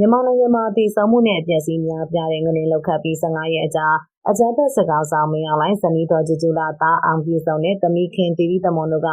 မြန်မာနိုင်ငံမှာတည်ဆုံမှုနဲ့အပျက်စီးများပြားတဲ့ငလင်လောက်ခတ်ပြီး15ရက်အကြာအကြမ်းဖက်စကားဆောင်မင်းအောင်လိုင်းဇနီးတော်ဂျူဂျူလာသားအောင်ပြည်စုံနဲ့သမီးခင်တီတီသမွန်တို့က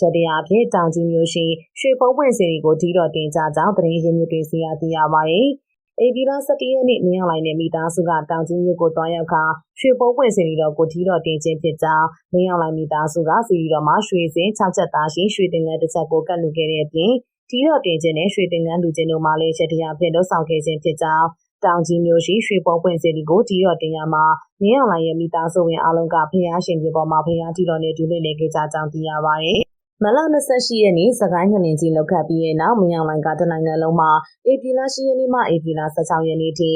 ရတရားဖြင့်တောင်ကြီးမျိုးရှိရွှေဖုံးပွင့်စီကိုတီတော်တင်ကြကြောင်းသတင်းရင်းမြစ်တွေစီရသိရပါတယ်။အေဒီလာ17ရက်နေ့မင်းအောင်လိုင်းနဲ့မိသားစုကတောင်ကြီးမြို့ကိုတွားရောက်ခါရွှေဖုံးပွင့်စီတော်ကိုတီတော်တင်ခြင်းဖြစ်ကြောင်းမင်းအောင်လိုင်းမိသားစုကစီရီတော်မှာရွှေစင်6ချက်သားရှိရွှေတင်ငန်းတစ်ချက်ကိုကတ်လူခဲ့တဲ့အပြင် တီတော်တင်ခြင်းနဲ့ရွှေတင်ငန်းလူချင်းတို့မှလည်းရတရားဖြင့်လှုပ်ဆောင်ခဲ့ခြင်းဖြစ်ကြောင်းတောင်ကြီးမျိုးရှိရွှေပုံပွင့်စီဒီကိုတီရော်တင်ရမှာမြင်းအောင်လိုင်းရဲ့မိသားစုဝင်အားလုံးကဖျားရှင်ပြပေါ်မှာဖျားတီတော်နဲ့ဒူးလေးလေးခဲ့ကြကြောင်းသိရပါတယ်။ မလ28ရက်နေ့စကိုင်းငလင်ကြီးလောက်ခတ်ပြီးတဲ့နောက်မြင်းအောင်လိုင်းကတနိုင်ငံလုံးမှာဧပြီလ10ရက်နေ့မှဧပြီလ16ရက်နေ့ထိည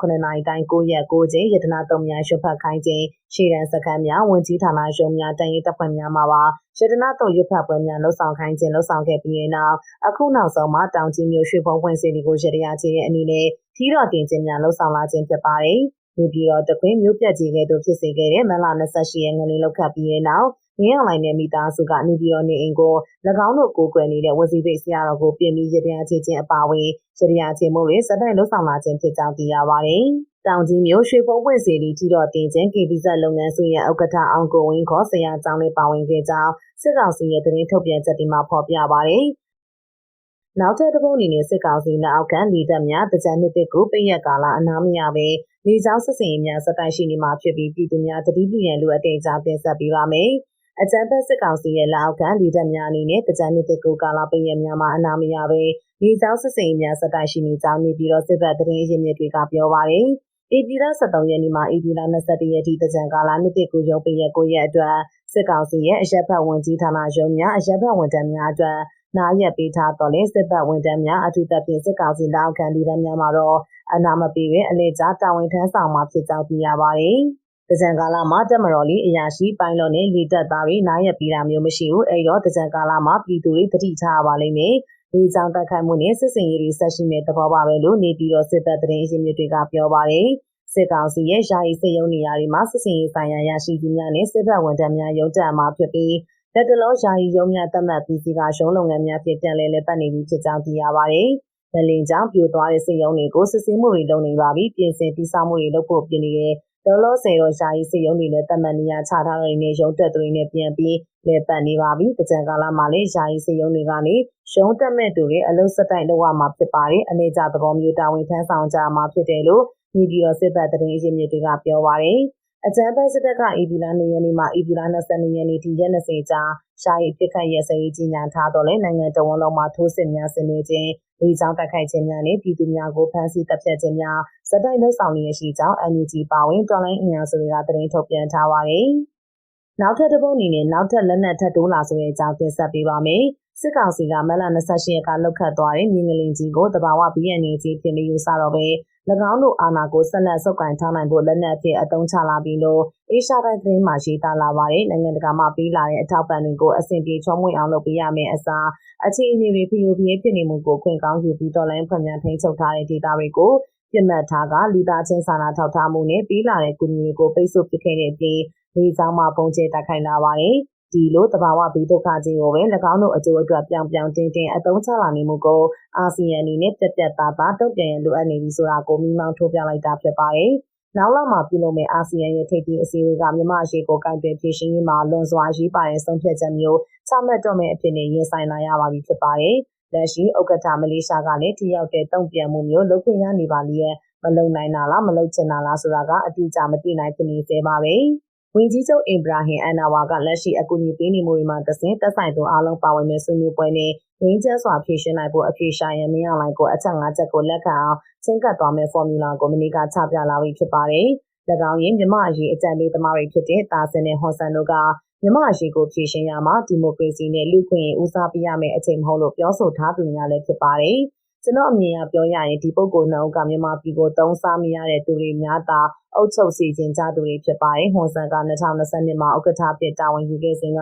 9နာရီတိုင်း9ရက်9ချိန်ရတနာတုံများရွှတ်ဖတ်ခိုင်းခြင်းရှေ့တန်းစခန်းများဝင်ကြီးဌာနရုံးများတန်ရေးတပ်ဖွဲ့များမှာပါရတနာတုံရွတ်ဖတ်ပွဲများလှုပ်ဆောင်ခိုင်းခြင်းလှုပ်ဆောင်ခဲ့ပြီးတဲ့နောက်အခုနောက်ဆုံးမှာတောင်ကြီးမျိုးရွှေဖုံးဖွင့်စီဒီကိုရတရားခြင်းရဲ့အနေနဲ့ထီတော်တင်ခြင်းများလှုပ်ဆောင်လာခြင်းဖြစ်ပါတယ်။နေပြည်တော်တခွင်းမြို့ပြတ်ကြီးကဲ့သို့ဖြစ်စေခဲ့တဲ့မလ28ရက်ငလင်းလောက်ခတ်ပြီးတဲ့နောက် မင်းအောင်လိုင်းနဲ့မိသားစုကနေပြည်တော်နေအိမ်ကို၎င်းတို့ကိုးကွယ်နေတဲ့ဝစီပိတ်ဆရာတော်ကိုပြင်ပြီးရတရားချင်းချင်းအပါဝင်ရတရားချင်းမှုတွေစတဲ့လှုပ်ဆောင်လာခြင်းဖြစ်ကြောင်းသိရပါတယ်။တောင်ကြီးမြို့ရွှေဖုံးပွင့်စီတီထီတော်တင်ခြင်းကေပီဇက်လုပ်ငန်းစုရဲ့ဥက္ကဋ္ဌအောင်ကိုဝင်းခေါ်ဆရာကျောင်းလေးပါဝင်ခဲ့ကြောင်းစစ်ကောင်စီရဲ့သတင်းထုတ်ပြန်ချက်တွေမှာဖော်ပြပါတယ်။နောက်ထပ်တစ်ပုတ်အနေနဲ့စစ်ကောင်စီလက်အောက်ခံလေတပ်များတကြံနှစ်တစ်ကိုပိတ်ရက်ကာလအနားမရပဲလေကြောင်းစစ်စင်ရေးများစတိုက်ရှိနေမှာဖြစ်ပြီးပြည်သူများတတိပြုရန်လိုအပ်တဲ့အကြောင်းတင်ဆက်ပေးပါမယ်။ အကြံဖက်စစ်ကောင်စီရဲ့လက်အောက်ခံလေတပ်များအနေနဲ့တကြံနှစ်တစ်ကိုကာလပိတ်ရက်များမှာအနားမရပဲလေကြောင်းစစ်စင်ရေးများစတိုက်ရှိနေကြောင်းနေပြီးတော့စစ်ဘက်သတင်းရင်းမြစ်တွေကပြောပါရယ်။ဧပြီလ23ရက်နေ့မှာဧပြီလ22ရက်ထိတကြံကာလနှစ်တစ်ကိုရုံးပိတ်ရက်9ရက်အတွက်စစ်ကောင်စီရဲ့အရက်ဖက်ဝန်ကြီးဌာနရုံးများအရက်ဖက်ဝန်ထမ်းများအတွက်နားရက်ပေးထားတော့လဲစစ်ဘက်ဝန်ထမ်းများအထူးသဖြင့်စစ်ကောင်စီလက်ခံလူတန်းများမှာတော့အနာမပေးပဲအလေကြားတာဝန်ထမ်းဆောင်မှာဖြစ်ကြောင်းသိရပါတယ်။ တကြံကာလမှာတက်မတော်လေးအရာရှိပိုင်းလို့နဲ့လေတက်သားတွေနားရက်ပေးတာမျိုးမရှိဘူး။အဲ့တော့တကြံကာလမှာပြည်သူတွေတတိထားပါလိမ့်မယ်။ဒီကြောင့်တက်ခိုက်မှုနဲ့စစ်စင်ရေးတွေဆက်ရှိမဲ့သဘောပါပဲလို့နေပြည်တော်စစ်ဘက်သတင်းရင်းမြစ်တွေကပြောပါတယ်။စစ်ကောင်စီရဲ့ယာယီစစ်ရုံးနေရာတွေမှာစစ်စင်ရေးဆိုင်ရာရရှိသူများနဲ့စစ်ဘက်ဝန်ထမ်းများရုံးတက်မှာဖြစ်ပြီးလက်တလောယာယီရုံးများသတ်မှတ်ပြီးစီကရုံးလုပ်ငန်းများဖြစ်ပြန်လဲလဲပတ်နေပြီဖြစ်ကြောင်းသိရပါတယ်။လက်လင်ကြောင့်ပြိုသွားတဲ့စိတ်ရုံးတွေကိုစစ်ဆေးမှုတွေလုပ်နေပါပြီ။ပြင်ဆင်တိစောက်မှုတွေလုပ်ဖို့ပြင်နေတဲ့ ဒေါ်လောဆယ်တော့ယာယီစိတ်ရုံးတွေနဲ့သတ်မှတ်နေရချထားတဲ့နေရုံးတက်တွေနဲ့ပြန်ပြီးလဲပတ်နေပါပြီ။တကြံကာလမှာလည်းယာယီစိတ်ရုံးတွေကနေရုံးတက်မဲ့သူတွေအလုံးစတိုက်လုပ်ရမှာဖြစ်ပါတယ်။အနေကြသဘောမျိုးတာဝန်ထမ်းဆောင်ကြမှာဖြစ်တယ်လို့မိဒီယောစစ်ဘတ်သတင်းအရင်းမြစ်တွေကပြောပါတယ်။အကြမ်းဖက်စစ်တပ်ကဧပြီလ2ရက်နေ့မှဧပြီလ22ရက်နေ့ထိရက်20ကြာရှားရီပြစ်ခတ်ရဲစရေးကြီးညာထားတော့လဲနိုင်ငံတော်ဝန်လုံးမှာထိုးစစ်များဆင်နွှဲခြင်း လူကြောင့်တိုက်ခိုက်ခြင်းများနဲ့ပြည်သူများကိုဖမ်းဆီးတပ်ဖြတ်ခြင်းများစတိုက်လှုပ်ဆောင်နေရှိကြောင်း NUG ပါဝင်တော်လိုင်းအင်အားစုတွေကသတင်းထုတ်ပြန်ထားပါတယ်။နောက်ထပ်တစ်ပုတ်အနေနဲ့နောက်ထပ်လက်နက်ထပ်တိုးလာဆိုတဲ့အကြောင်းတင်ဆက်ပေးပါမယ်။ စစ်ကောင်စီကမလ28ရက်ကလောက်ခတ်သွားတဲ့မြင်းငလင်ကြီးကိုတဘာဝ BNN ကြီးဖြစ်နေယူဆတော့ပဲ၎င်းတို့အာဏာကိုဆက်လက်ဆုပ်ကိုင်ထားနိုင်ဖို့လက်နက်အဖြစ်အသုံးချလာပြီးလို့အေရှားတိုင်းသတင်းမှာရေးသားလာပါတယ်နိုင်ငံတကာမှပေးလာတဲ့အထောက်ပံ့တွေကိုအဆင်ပြေချောမွေ့အောင်လုပ်ပေးရမယ်အစားအခြေအနေတွေဖီယိုဖီးဖြစ်နေမှုကိုခွင့်ကောင်းယူပြီးတော်လိုင်းဖွံ့ဖြိုးထိန်းချုပ်ထားတဲ့ဒေတာတွေကိုပြစ်မှတ်ထားကလူသားချင်းစာနာထောက်ထားမှုနဲ့ပေးလာတဲ့ကူညီတွေကိုပိတ်ဆို့ပစ်ခဲ့တဲ့အပြင်လေကြောင်းမှပုံကျဲတိုက်ခိုက်လာပါတယ်။ ဒီလိုတဘာဝဘေးဒုက္ခကြီးကိုပဲ၎င်းတို့အကျိုးအတွက်ပြောင်ပြောင်တင်းတင်းအသုံးချလာနေမှုကိုအာဆီယံအနေနဲ့ပြက်ပြက်သားသားတုံ့ပြန်ရလိုအပ်နေပြီဆိုတာကိုမိမောင်းထိုးပြလိုက်တာဖြစ်ပါတယ်။နောက်လောက်မှာပြုလုပ်မယ့်အာဆီယံရဲ့ထိပ်သီးအစည်းအဝေးကမြန်မာအရေးကိုကင်တွယ်ဖြည့်ရှင်းရေးမှာလွန်စွာရေးပါတဲ့ဆုံးဖြတ်ချက်မျိုးချမှတ်တော့မယ့်အဖြစ်နဲ့ရင်ဆိုင်လာရပါပြီဖြစ်ပါတယ်။လက်ရှိဥက္ကဋ္ဌမလေးရှားကလည်းထိရောက်တဲ့တုံ့ပြန်မှုမျိုးလုပ်ခွင့်ရနေပါလိမ့်မလုံနိုင်တာလားမလုံချင်တာလားဆိုတာကအတိအကျမသိနိုင်ဖြစ်နေသေးပါပဲ။ ဝန်ကြီးချုပ်အင်ဘရာဟင်အန်နာဝါကလက်ရှိအကူအညီပေးနေမှုတွေမှာတဆင်သက်ဆိုင်သူအားလုံးပါဝင်တဲ့ဆွေးနွေးပွဲနဲ့ရင်းကျဲစွာဖြည့်ရှင်းနိုင်ဖို့အဖြေရှာရန်မင်းအောင်လိုင်းကိုအချက်၅ချက်ကိုလက်ခံအောင်ချင်းကပ်သွားမယ့်ဖော်မြူလာကိုမနီကချပြလာပြီဖြစ်ပါတယ်။၎င်းရင်မြမအရေးအကြံပေးသမားတွေဖြစ်တဲ့တာစင်နဲ့ဟွန်ဆန်တို့ကမြမအရေးကိုဖြည့်ရှင်းရမှာဒီမိုကရေစီနဲ့လူ့ခွင့်ရေးဦးစားပေးရမယ့်အချိန်မဟုတ်လို့ပြောဆိုထားသူများလည်းဖြစ်ပါတယ်။ ကျွန်တော်အမြင်အရပြောရရင်ဒီပုဂ္ဂိုလ်နှုတ်ကမြန်မာပြည်ကိုသုံးစားမရတဲ့သူတွေများသာအုပ်ချုပ်စီခြင်းကြသူတွေဖြစ်ပါတယ်။ဟွန်ဆန်က2020မှာဥက္ကဋ္ဌဖြစ်တာဝန်ယူခဲ့စဉ်က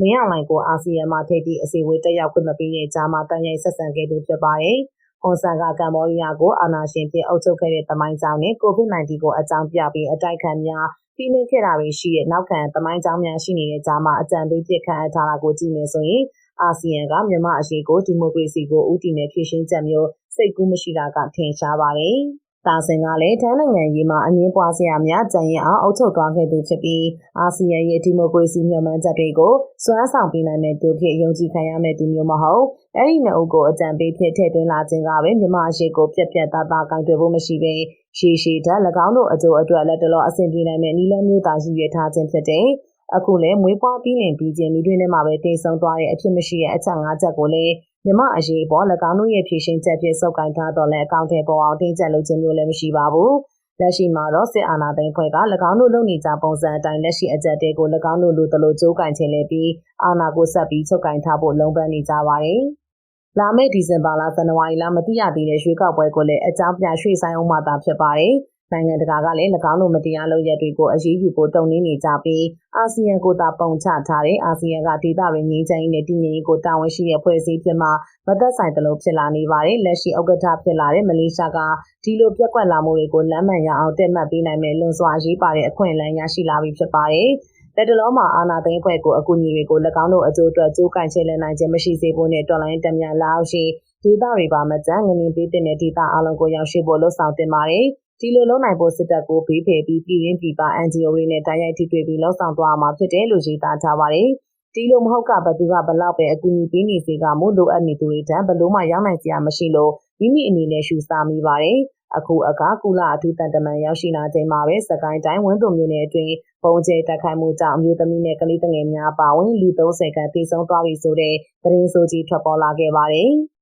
မင်းအောင်လှိုင်ကိုအာဆီယံမှာထိပ်သီးအစည်းအဝေးတက်ရောက်ခွင့်မပေးတဲ့ကြားမှာတန်ရိုက်ဆက်ဆံခဲ့သူဖြစ်ပါတယ်။ဟွန်ဆန်ကကမ္ဘောဒီးယားကိုအာဏာရှင်ဖြစ်အုပ်ချုပ်ခဲ့တဲ့တမိုင်းကြောင်းနဲ့ COVID-19 ကိုအကြောင်းပြပြီးအတိုက်ခံများပြီးနှိမ့်ခဲ့တာတွေရှိတဲ့နောက်ခံတမိုင်းကြောင်းများရှိနေတဲ့ကြားမှာအကြံပေးပြစ်ခန့်အပ်ထားတာကိုကြည့်နေဆိုရင် အာဆီယံကမြန်မာအရေးကိုဒီမိုကရေစီကိုဦးတည်နေဖြည့်ရှင်းချက်မျိုးစိတ်ကူးမရှိတာကထင်ရှားပါတယ်။တာဆင်ကလည်းထိုင်းနိုင်ငံရေးမှာအငင်းပွားစရာများကြံရင်အောင်အုပ်ချုပ်သွားခဲ့သူဖြစ်ပြီးအာဆီယံရဲ့ဒီမိုကရေစီမျှော်မှန်းချက်တွေကိုစွမ်းဆောင်ပေးနိုင်တဲ့သူဖြစ်ယုံကြည်ခံရမယ့်သူမျိုးမဟုတ်အဲ့ဒီနှစ်ဦးကိုအကြံပေးဖြစ်ထည့်သွင်းလာခြင်းကပဲမြန်မာရှိကိုပြက်ပြက်သားသားကင်တွယ်ဖို့မရှိဘဲရှည်ရှည်တ၎င်းတို့အကျိုးအတွက်လက်တလောအဆင်ပြေနိုင်မယ့်နီလန်းမျိုးသားရှိရထားခြင်းဖြစ်တဲ့ အခုလည်းမွေးပွားပြီးနေပြီးချင်းမိတွင်ထဲမှာပဲတည်ဆုံသွားတဲ့အဖြစ်မရှိတဲ့အချက်၅ချက်ကိုလည်းမြမအရေးပေါ်၎င်းတို့ရဲ့ဖြည့်ရှင်ချက်ဖြင့်စုပ်ကိုင်ထားတော့လဲအကောင့်ထဲပေါ်အောင်တင်းကျပ်လုပ်ခြင်းမျိုးလည်းမရှိပါဘူး။လက်ရှိမှာတော့စစ်အာဏာသိမ်းဖွဲ့က၎င်းတို့လုပ်နေကြပုံစံအတိုင်းလက်ရှိအကြက်တွေကို၎င်းတို့လူတလို့ကြိုးကင်ခြင်းလည်းပြီးအာဏာကိုဆက်ပြီးချုပ်ကင်ထားဖို့လုံးပန်းနေကြပါတယ်။လာမယ့်ဒီဇင်ဘာလဇန်နဝါရီလမတိရသေးတဲ့ရွေးကောက်ပွဲကိုလည်းအကြောင်းပြရွှေ့ဆိုင်အောင်မှသာဖြစ်ပါတယ်။ နိုင်ငံတကာကလည်း၎င်းတို့မတရားလုပ်ရက်တွေကိုအရေးယူဖို့တုံ့နှင်းနေကြပြီးအာဆီယံကိုသာပုံချထားတဲ့အာဆီယံကဒေသရင်းငင်းချင်နဲ့တည်ငြိမ်ရေးကိုတာဝန်ရှိတဲ့ဖွဲ့စည်းဖြစ်မှမသက်ဆိုင်တလို့ဖြစ်လာနေပါတယ်လက်ရှိဥက္ကဋ္ဌဖြစ်လာတဲ့မလေးရှားကဒီလိုပြက်ကွက်လာမှုတွေကိုလမ်းမှန်ရအောင်တက်မှတ်ပေးနိုင်မယ်လွန်စွာအရေးပါတဲ့အခွင့်အလမ်းရရှိလာပြီဖြစ်ပါတယ်လက်တလုံးမှာအာနာသိန်းဖွဲ့ကိုအကူအညီတွေကို၎င်းတို့အကျိုးအတွက်ကြိုးကင်ချေလည်နိုင်ခြင်းမရှိစေဖို့နဲ့တော်လိုင်းတမြန်လာအောင်ရှိဒေသတွေပါမကြငငင်းပေးတဲ့ဒေသအလုံးကိုရောက်ရှိဖို့လှုံ့ဆော်တင်ပါတယ်။ ဒီလိုလုပ်နိုင်ဖို့စစ်တပ်ကိုဘေးဖယ်ပြီးပြည်ရင်းပြည်ပ NGO တွေနဲ့တိုက်ရိုက်ထိတွေ့ပြီးလှုပ်ဆောင်သွားမှာဖြစ်တယ်လို့ရေးသားထားပါတယ်။ဒီလိုမဟုတ်ကဘသူကဘလောက်ပဲအကူအညီပေးနေစေကမို့လိုအပ်နေသူတွေတန်းဘလို့မှရောက်နိုင်စရာမရှိလို့မိမိအနေနဲ့ရှုစားမိပါတယ်။အခုအခါကုလအထူးတန်တမန်ရောက်ရှိလာချိန်မှာပဲစကိုင်းတိုင်းဝင်းတုံမြို့နယ်အတွင်းပုံကျဲတက်ခိုင်မှုကြောင့်အမျိုးသမီးနဲ့ကလေးငယ်များပါဝင်လူ30ခန့်သေဆုံးသွားပြီဆိုတဲ့သတင်းဆိုကြီးထွက်ပေါ်လာခဲ့ပါတယ်။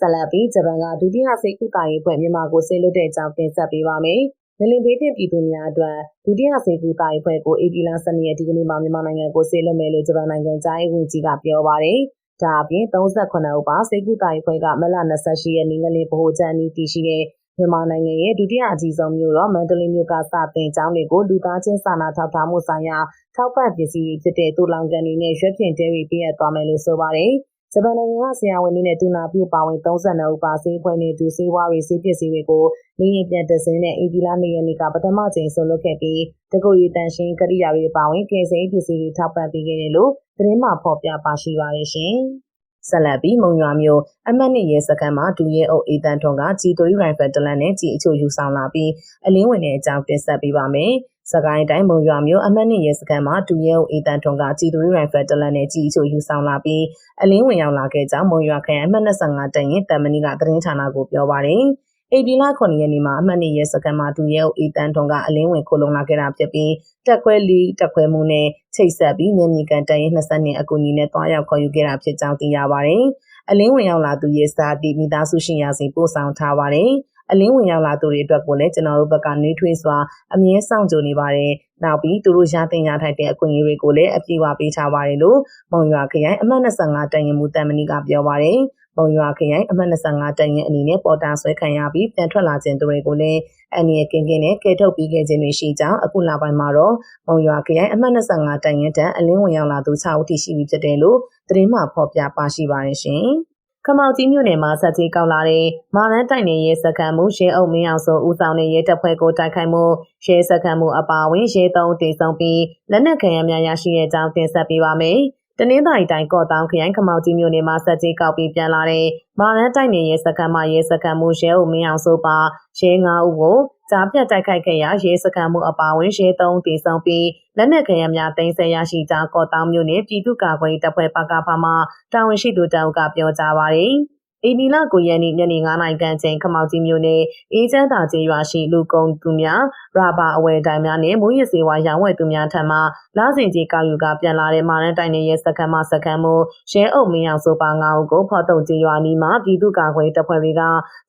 ဆက်လက်ပြီးဂျပန်ကဒုတိယစိတ်ကူတာရေးဖွဲ့မြန်မာကိုဆေးလွတ်တဲ့အကြောင်းတင်ဆက်ပေးပါမယ်။ငလင်ဘေးတင်ပြည်သူများအတွက်ဒုတိယစိတ်ကူတာရေးဖွဲ့ကိုအေပီလာ12ရက်ဒီကနေ့မှမြန်မာနိုင်ငံကိုဆေးလွတ်မယ်လို့ဂျပန်နိုင်ငံသားရေးဝန်ကြီးကပြောပါတယ်။ဒါအပြင်38ဦးပါစိတ်ကူတာရေးဖွဲ့ကမလ28ရက်နေ့ငလင်ဗဟိုချန်နီတည်ရှိတဲ့မြန်မာနိုင်ငံရဲ့ဒုတိယအကြီးဆုံးမြို့တော်မန္တလေးမြို့ကစတင်ကျောင်းတွေကိုလူသားချင်းစာနာထောက်ထားမှုဆိုင်ရာထောက်ပံ့ပစ္စည်းတွေဖြစ်တဲ့တူလောင်ကန်တွေနဲ့ရွက်ဖြင့်တဲတွေပြည့်ရသွားမယ်လို့ဆိုပါတယ်။ ဂျပန်နိုင်ငံကဆရာဝန်တွေနဲ့တူနာပြုပါဝင်32ဦးပါဆေးဖွဲ့နဲ့ဒူဆေးဝါးတွေဆေးပစ္စည်းတွေကိုလင်းရင်ပြန်တစင်းနဲ့အီဒီလာနေရနေကပထမချိန်ဆုံးလုပ်ခဲ့ပြီးတကုတ်ရီတန်ရှင်းကရိယာတွေပါဝင်ကယ်ဆယ်ပစ္စည်းတွေထောက်ပံ့ပေးခဲ့တယ်လို့သတင်းမှဖော်ပြပါရှိပါတယ်ရှင်။ဆက်လက်ပြီးမုံရွာမျိုးအမတ်နှစ်ရဲစခန်းမှာဒူရဲအုပ်အေတန်ထွန်ကကြီးသွေးရိုင်ဖယ်တလန်နဲ့ကြီးအချို့ယူဆောင်လာပြီးအလင်းဝင်တဲ့အကြောင်းတင်ဆက်ပေးပါမယ်။ စကိုင်းတိုင်းမုံရွာမြို့အမှတ်နှစ်ရဲစခန်းမှာဒူရဲအေတန်ထွန်ကကြည်သူရိုင်ဖက်တလန်နဲ့ကြည်အချို့ယူဆောင်လာပြီးအလင်းဝင်ရောက်လာခဲ့ကြောင်းမုံရွာခရိုင်အမှတ်25တန်ရင်တမနီကသတင်းဌာနကိုပြောပါတယ်။အေပီလာ9ရက်နေ့မှာအမှတ်နှစ်ရဲစခန်းမှာဒူရဲအေတန်ထွန်ကအလင်းဝင်ခိုလုံလာခဲ့တာဖြစ်ပြီးတက်ခွဲလီတက်ခွဲမှုနဲ့ချိတ်ဆက်ပြီးမြန်မြကန်တန်ရင်20နှစ်အကူအညီနဲ့တွားရောက်ခေါ်ယူခဲ့တာဖြစ်ကြောင်းသိရပါတယ်။အလင်းဝင်ရောက်လာသူရဲစာတီမိသားစုရှင်ရစီပို့ဆောင်ထားပါတယ်။ အလင်းဝင်ရောက်လာသူတွေအတွက်ကိုလည်းကျွန်တော်တို့ဘက်ကနှွေးထွေးစွာအမြဲဆောင်ကြနေပါတယ်။နောက်ပြီးသူတို့ရတင်ရထိုက်တဲ့အခွင့်အရေးတွေကိုလည်းအပြည့်အဝပေးထားပါတယ်လို့မုံရွာခရိုင်အမှတ်25တန်ရင်မူတန်မနီကပြောပါတယ်။မုံရွာခရိုင်အမှတ်25တန်ရင်အနေနဲ့ပေါ်တာဆွဲခံရပြီးပြန်ထွက်လာခြင်းသူတွေကိုလည်းအန်ရီကင်းကင်းနဲ့ကဲထုတ်ပြီးခဲ့ခြင်းတွေရှိကြောင်းအခုလပိုင်းမှာတော့မုံရွာခရိုင်အမှတ်25တန်ရင်တန်အလင်းဝင်ရောက်လာသူ6ဦးထိရှိပြီဖြစ်တယ်လို့သတင်းမှဖော်ပြပါရှိပါတယ်ရှင်။ ခမောက်ကြီးမြို့နယ်မှာဆက်ကြီးကောက်လာတဲ့မာရန်တိုင်နယ်ရဲစခန်းမှုရဲအုပ်မင်းအောင်စုဦးဆောင်တဲ့ရဲတပ်ဖွဲ့ကိုတိုက်ခိုက်မှုရဲစခန်းမှုအပါအဝင်ရဲသုံးတင်ဆောင်ပြီးလက်နက်ခဲယမ်းများရရှိတဲ့အကြောင်းတင်ဆက်ပေးပါမယ်။ တနင်္သာရီတိုင်းကော့တောင်ခရိုင်ခမောက်ကြီးမြို့နယ်မှာဆက်ကြီးကောက်ပြီးပြန်လာတဲ့မာရန်တိုင်နယ်ရဲစခန်းမှာရဲစခန်းမှုရဲအုပ်မင်းအောင်စုပါရဲ၅ဦးကိုကြားဖြတ်တိုက်ခိုက်ခဲ့ရာရဲစခန်းမှုအပါအဝင်ရဲသုံးတည်ဆောင်ပြီးလက်နက်ခဲယမ်းများတင်ဆက်ရရှိကြောင်းကော့တောင်မြို့နယ်ပြည်သူ့ကာကွယ်တပ်ဖွဲ့ပကဖမှတာဝန်ရှိသူတအုပ်ကပြောကြားပါရယ် အေနီလာကိုရန်နီညနေ9နာရီခန့်ချိန်ခမောက်ကြီးမြို့နယ်အေးချမ်းသာကျေးရွာရှိလူကုန်သူများရာဘာအဝယ်တိုင်များနဲ့မူရစ်စေဝါရောင်းဝယ်သူများထံမှလာစဉ်ကြီးကောက်ယူကပြန်လာတဲ့မာရန်တိုင်နယ်ရဲ့စခန်းမှစခန်းမှုရဲအုပ်မင်းအောင်ဆိုပါ9ဦးကိုဖော်ထုတ်ကျေးရွာနီးမှာပြည်သူ့ကာကွယ်တပ်ဖွဲ့တွေက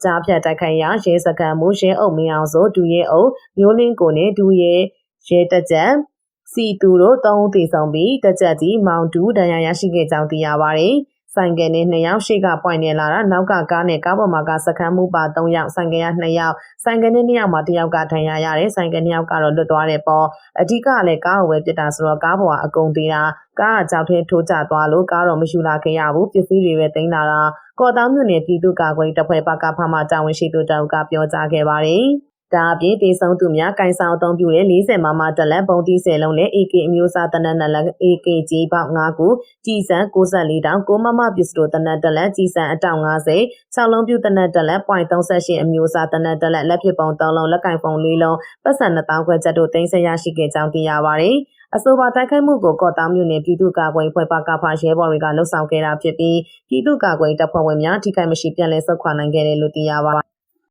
ကြားဖြတ်တိုက်ခိုက်ရာရဲစခန်းမှုရဲအုပ်မင်းအောင်ဆိုဒူရဲအုပ်မျိုးလင်းကိုနဲ့ဒူရဲရဲတက်ကြံစီတူတို့သုံးဦးသေဆုံးပြီးတက်ကြကြီးမောင်တူဒဏ်ရာရရှိခဲ့ကြောင်းသိရပါတယ်။ ဆိုင်ကယ်နဲ့2ယောက်ရှေ့ကပွိုင်နေလာတာနောက်ကကားနဲ့ကားပေါ်မှာကစခန်းမှုပါ3ယောက်ဆိုင်ကယ်က2ယောက်ဆိုင်ကယ်နဲ့2ယောက်မှာ1ယောက်ကထန်ရရတယ်ဆိုင်ကယ်2ယောက်ကတော့လွတ်သွားတယ်ပေါ့အဓိကလည်းကားကိုပဲပြစ်တာဆိုတော့ကားပေါ်ကအကုန်သေးတာကားကကြောက်ထဲထိုးကျသွားလို့ကားတော့မယူလာခဲ့ရဘူးပစ္စည်းတွေပဲတင်လာတာကော်တောင်းမြို့နယ်ပြည်သူ့ကာကွယ်တပ်ဖွဲ့ပကဖမှတာဝန်ရှိသူတောက်ကပြောကြားခဲ့ပါတယ် ဒါအပြင်တေဆုံးသူများကင်ဆောင်အသုံးပြုတဲ့40မမတက်လက်ပုံတီး10လုံးနဲ့ AK အမျိုးအစားတနက်နက်လက် AKG ပေါက်5ခုကြီးစံ64တောင်6မမပစ္စတိုတနက်တက်လက်ကြီးစံအတောင်50 6လုံးပြုတနက်တက်လက် .38 အမျိုးအစားတနက်တက်လက်လက်ဖြစ်ပုံ3လုံးလက်ကင်ဖုန်း4လုံးပတ်စံ2000ခွဲချက်တို့တင်ဆက်ရရှိခဲ့ကြောင်းသိရပါတယ်အဆိုပါတိုက်ခိုက်မှုကိုကော့တောင်မြို့နယ်ပြည်သူ့ကာကွယ်ဖွဲ့ပကဖရဲဘော်တွေကလှုပ်ဆောင်ခဲ့တာဖြစ်ပြီးပြည်သူ့ကာကွယ်တပ်ဖွဲ့ဝင်များထိခိုက်မရှိပြန်လည်ဆုတ်ခွာနိုင်ခဲ့တယ်လို့သိရပါတယ်